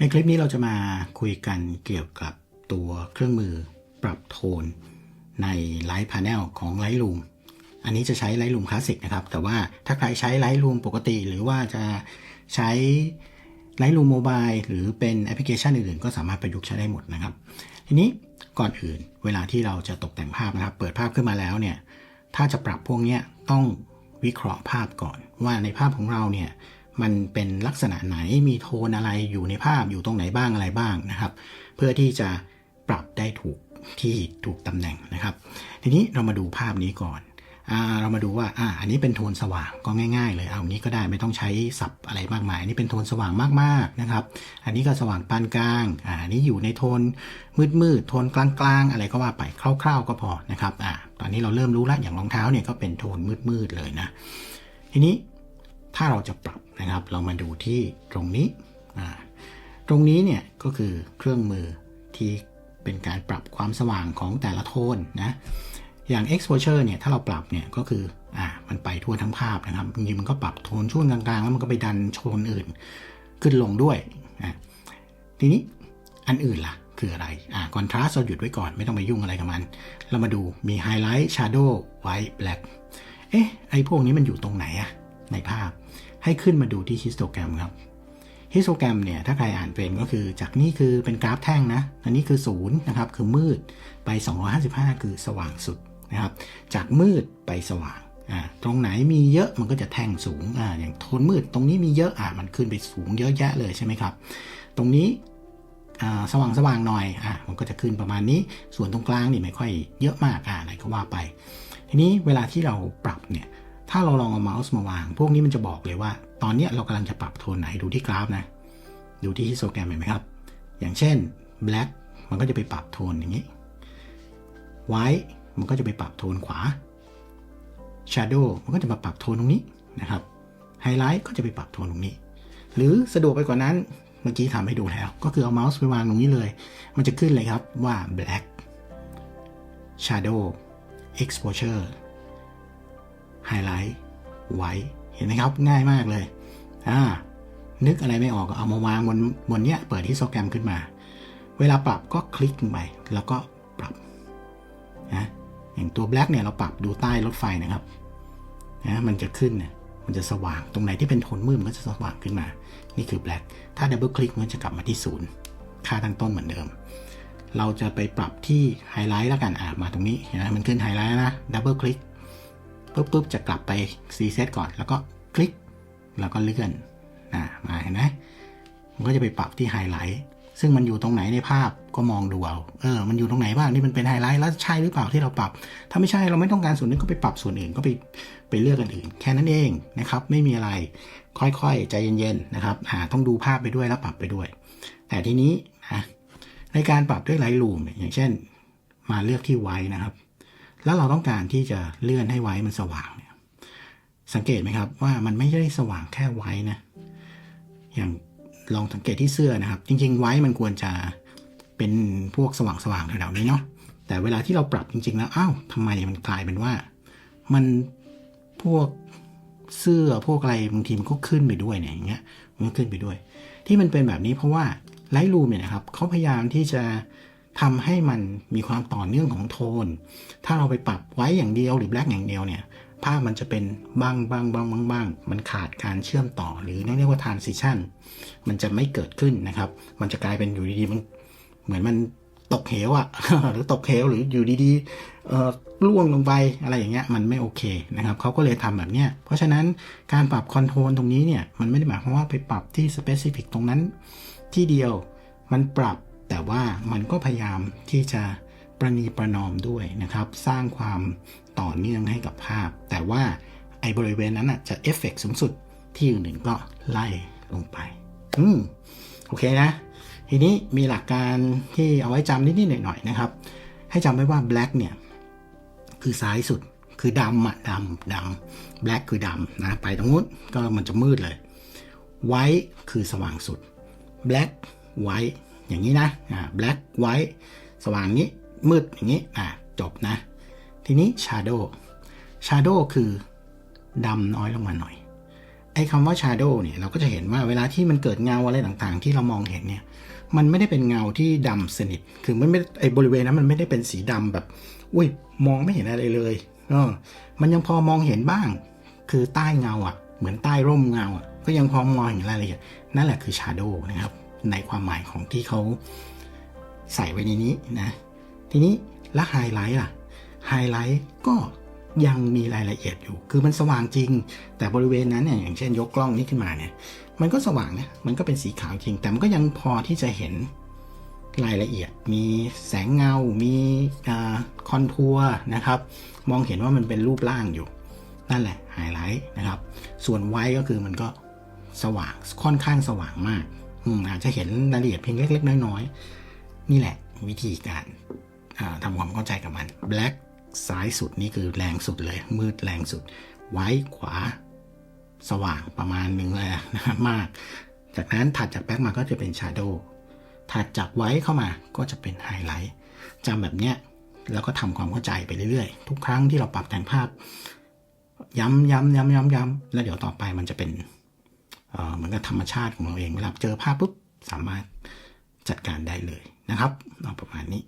ในคลิปนี้เราจะมาคุยกันเกี่ยวกับตัวเครื่องมือปรับโทนใน Light Panel ของ Lightroom อันนี้จะใช้ Lightroom Classic นะครับ แต่ว่าถ้าใครใช้ Lightroom ปกติ หรือว่าจะใช้ Lightroom Mobile หรือเป็นแอปพลิเคชันอื่นๆ ก็สามารถประยุกต์ใช้ได้หมดนะครับ ทีนี้ก่อนอื่นเวลาที่เราจะตกแต่งภาพนะครับ เปิดภาพขึ้นมาแล้วเนี่ย ถ้าจะปรับพวกนี้ต้องวิเคราะห์ภาพก่อนว่าในภาพของเราเนี่ย มันเป็นลักษณะไหนมีโทนอะไรอยู่ในภาพอยู่ตรงไหนบ้างอะไรบ้างนะครับ เพื่อที่จะปรับได้ถูกที่ถูกตำแหน่งนะครับ ทีนี้เรามาดูภาพนี้ก่อนอเรามาดูว่าอ่าอันนี้เป็นโทนสว่างก็ง่าย ๆ เลย เอานี้ก็ได้ไม่ต้องใช้ศัพท์อะไรมากมาย อันนี้เป็นโทนสว่างมากๆนะครับ อันนี้ก็สว่างปานกลางอ่าอันนี้อยู่ในโทนมืดๆ โทนกลางๆ อะไรก็ว่าไปคร่าว ๆ ก็พอนะครับอ่าตอนนี้เราเริ่มรู้แล้วอย่างรองเท้าเนี่ยก็เป็นโทนมืดๆ เลยนะ ทีนี้ ถ้าเราจะปรับนะครับ เรามาดูที่ตรงนี้ ตรงนี้เนี่ยก็คือเครื่องมือที่เป็นการปรับความสว่างของแต่ละโทนนะ อย่าง exposure เนี่ยถ้าเราปรับเนี่ยก็คืออ่ามันไปทั่วทั้งภาพนะครับจริงมันก็ปรับโทนช่วงกลางๆ แล้วมันก็ไปดันโทนอื่น ขึ้นลงด้วยนะทีนี้อันอื่นล่ะคืออะไร อ่า contrast เราหยุดไว้ก่อนไม่ต้องไปยุ่งอะไรกับมัน เรามาดูมี highlight shadow white black เอ๊ะ ไอ้พวกนี้มันอยู่ตรงไหนอะ ในภาพ ให้ขึ้นมาดูที่ histogram ครับ histogram เนี่ยถ้าใครอ่านเป็นก็คือจากนี่คือเป็นกราฟแท่งนะ อันนี้คือศูนย์นะครับคือมืดไป 255 คือสว่างสุดนะครับจากมืดไปสว่างตรงไหนมีเยอะมันก็จะแท่งสูงออย่างโทนมืดตรงนี้มีเยอะอ่ามันขึ้นไปสูงเยอะแยะเลยใช่ไหมครับ ตรงนี้สว่างสว่างหน่อยอ่ามันก็จะขึ้นประมาณนี้ส่วนตรงกลางนี่ไม่ค่อยเยอะมากอ่าอะไรก็ว่าไป ทีนี้เวลาที่เราปรับเนี่ย ถ้าเราลองเอาเมาส์มาวาง พวกนี้มันจะบอกเลยว่า ตอนนี้เรากำลังจะปรับโทนไหนดูที่กราฟนะ ดูที่ฮิสโตแกรมเห็นไหมครับ อย่างเช่น black มันก็จะไปปรับโทนอย่างนี้ white มันก็จะไปปรับโทนขวา shadow มันก็จะมาปรับโทนตรงนี้นะครับ highlight ก็จะไปปรับโทนตรงนี้ หรือสะดวกไปกว่านั้นเมื่อกี้ทำให้ดูแล้ว ก็คือเอาเมาส์ไปวางตรงนี้เลย มันจะขึ้นเลยครับว่า black shadow exposure ไฮไลท์ไว้ เห็นไหมครับ ง่ายมากเลย อ่า นึกอะไรไม่ออกก็เอามาวางบนบนเนี้ย เปิดที่โปรแกรมขึ้นมา เวลาปรับก็คลิกลงไป แล้วก็ปรับ นะ อย่างตัว black เนี่ยเราปรับดูใต้รถไฟนะครับ นะ มันจะขึ้นเนี่ยมันจะสว่าง ตรงไหนที่เป็นโทนมืดมันก็จะสว่างขึ้นมา นี่คือ black ถ้าดับเบิลคลิกมันจะกลับมาที่ศูนย์ค่าตั้งต้นเหมือนเดิม เราจะไปปรับที่ไฮไลท์แล้วกัน อ่ามาตรงนี้ เห็นไหมมันขึ้นไฮไลท์นะ ดับเบิลคลิก ปุ๊บปุ๊บจะกลับไปรีเซ็ตก่อน แล้วก็คลิก แล้วก็เลื่อนนะมาเห็นไหมมันก็จะไปปรับที่ไฮไลท์ซึ่งมันอยู่ตรงไหนในภาพก็มองดูเอา เออ มันอยู่ตรงไหนบ้างที่มันเป็นไฮไลท์แล้วใช่หรือเปล่าที่เราปรับ ถ้าไม่ใช่เราไม่ต้องการส่วนนี้ก็ไปปรับส่วนอื่นก็ไปไปเลือกอันอื่น แค่นั้นเองนะครับ ไม่มีอะไร ค่อยๆ ใจเย็นๆ นะครับอ่าต้องดูภาพไปด้วยแล้วปรับไปด้วย แต่ทีนี้นะในการปรับด้วยไลท์รูมอย่างเช่น มาเลือกที่ไว้นะครับ แล้วเราต้องการที่จะเลื่อนให้ไว้มันสว่างเนี่ยสังเกตไหมครับว่ามันไม่ได้สว่างแค่ไว้นะอย่างลองสังเกตที่เสื้อนะครับ จริง ๆ ไว้มันควรจะเป็นพวกสว่างๆแถวๆนี้เนาะแต่เวลาที่เราปรับจริง ๆ แล้วอ้าวทำไมมันกลายเป็นว่า มันพวกเสื้อพวกอะไรบางทีมันก็ขึ้นไปด้วยเนี่ยอย่างเงี้ยมันก็ขึ้นไปด้วย ที่มันเป็นแบบนี้เพราะว่าไลท์รูมเนี่ยนะครับเขาพยายามที่จะ ทำให้มันมีความต่อเนื่องของโทน ถ้าเราไปปรับไว้อย่างเดียวหรือแบล็กอย่างเดียวเนี่ย ภาพมันจะเป็นบ้างบ้างบ้างบ้างบ้างมันขาดการเชื่อมต่อ หรือเรียกว่า transition มันจะไม่เกิดขึ้นนะครับ มันจะกลายเป็นอยู่ดีๆมันเหมือนมันตกเหวอะหรือตกเหวหรืออยู่ดีๆเอ่อล่วงลงไปอะไรอย่างเงี้ยมันไม่โอเคนะครับเขาก็เลยทำแบบเนี้ยเพราะฉะนั้นการปรับคอนโทรลตรงนี้เนี่ยมันไม่ได้หมายความว่าไปปรับที่ specific ตรงนั้นที่เดียวมันปรับ แต่ว่ามันก็พยายามที่จะประนีประนอมด้วยนะครับ สร้างความต่อเนื่องให้กับภาพ แต่ว่าไอ้บริเวณนั้นอะจะเอฟเฟกสูงสุดที่อื่นๆก็ไล่ลงไป อืม โอเคนะ ทีนี้มีหลักการที่เอาไว้จำนิดๆหน่อยๆนะครับ ให้จำไว้ว่า black เนี่ย คือซ้ายสุด คือดำอะดำดำ black คือดำนะ ไปตรงนู้นก็มันจะมืดเลย white คือสว่างสุด black white อย่างนี้นะอ่า black white สว่างนี้ มืดอย่างนี้อ่าจบนะ ทีนี้ shadow shadow คือดำน้อยลงมาหน่อย ไอ้คำว่า shadow เนี่ยเราก็จะเห็นว่าเวลาที่มันเกิดเงาอะไรต่างๆ ที่เรามองเห็นเนี่ย มันไม่ได้เป็นเงาที่ดำสนิท คือมันไม่ไอ้บริเวณนั้นมันไม่ได้เป็นสีดำแบบ อุ้ยมองไม่เห็นอะไรเลยเออมันยังพอมองเห็นบ้าง คือใต้เงาอะ เหมือนใต้ร่มเงาอะ ก็ยังพอมองเห็นรายละเอียดนั่นแหละคือ shadow นะครับ ในความหมายของที่เขาใส่ไว้ในนี้นะ ทีนี้แล้วไฮไลท์ล่ะ ไฮไลท์ก็ยังมีรายละเอียดอยู่ คือมันสว่างจริง แต่บริเวณนั้นเนี่ย อย่างเช่นยกกล้องนี้ขึ้นมาเนี่ย มันก็สว่างนะ มันก็เป็นสีขาวจริง แต่มันก็ยังพอที่จะเห็นรายละเอียด มีแสงเงา มีคอนทัวร์นะครับ มองเห็นว่ามันเป็นรูปร่างอยู่ นั่นแหละไฮไลท์นะครับ ส่วนไว้ก็คือมันก็สว่าง ค่อนข้างสว่างมาก อาจจะเห็นรายละเอียดเพียงเล็ก ๆ น้อยๆนี่แหละวิธีการอ่าทำความเข้าใจกับมัน black ซ้ายสุดนี่คือแรงสุดเลย มืดแรงสุด ไว้ขวาสว่างประมาณหนึ่งเลยนะครับมาก จากนั้นถัดจากแบ็กมาก็จะเป็นชาร์โดถัดจากไว้เข้ามาก็จะเป็นไฮไลท์จำแบบเนี้ยแล้วก็ทำความเข้าใจไปเรื่อยๆ ทุกครั้งที่เราปรับแต่งภาพ ย้ำย้ำย้ำย้ำย้ำแล้วเดี๋ยวต่อไปมันจะเป็น เหมือนกับธรรมชาติของเราเองเวลาเจอภาพปุ๊บสามารถจัดการได้เลยนะครับประมาณนี้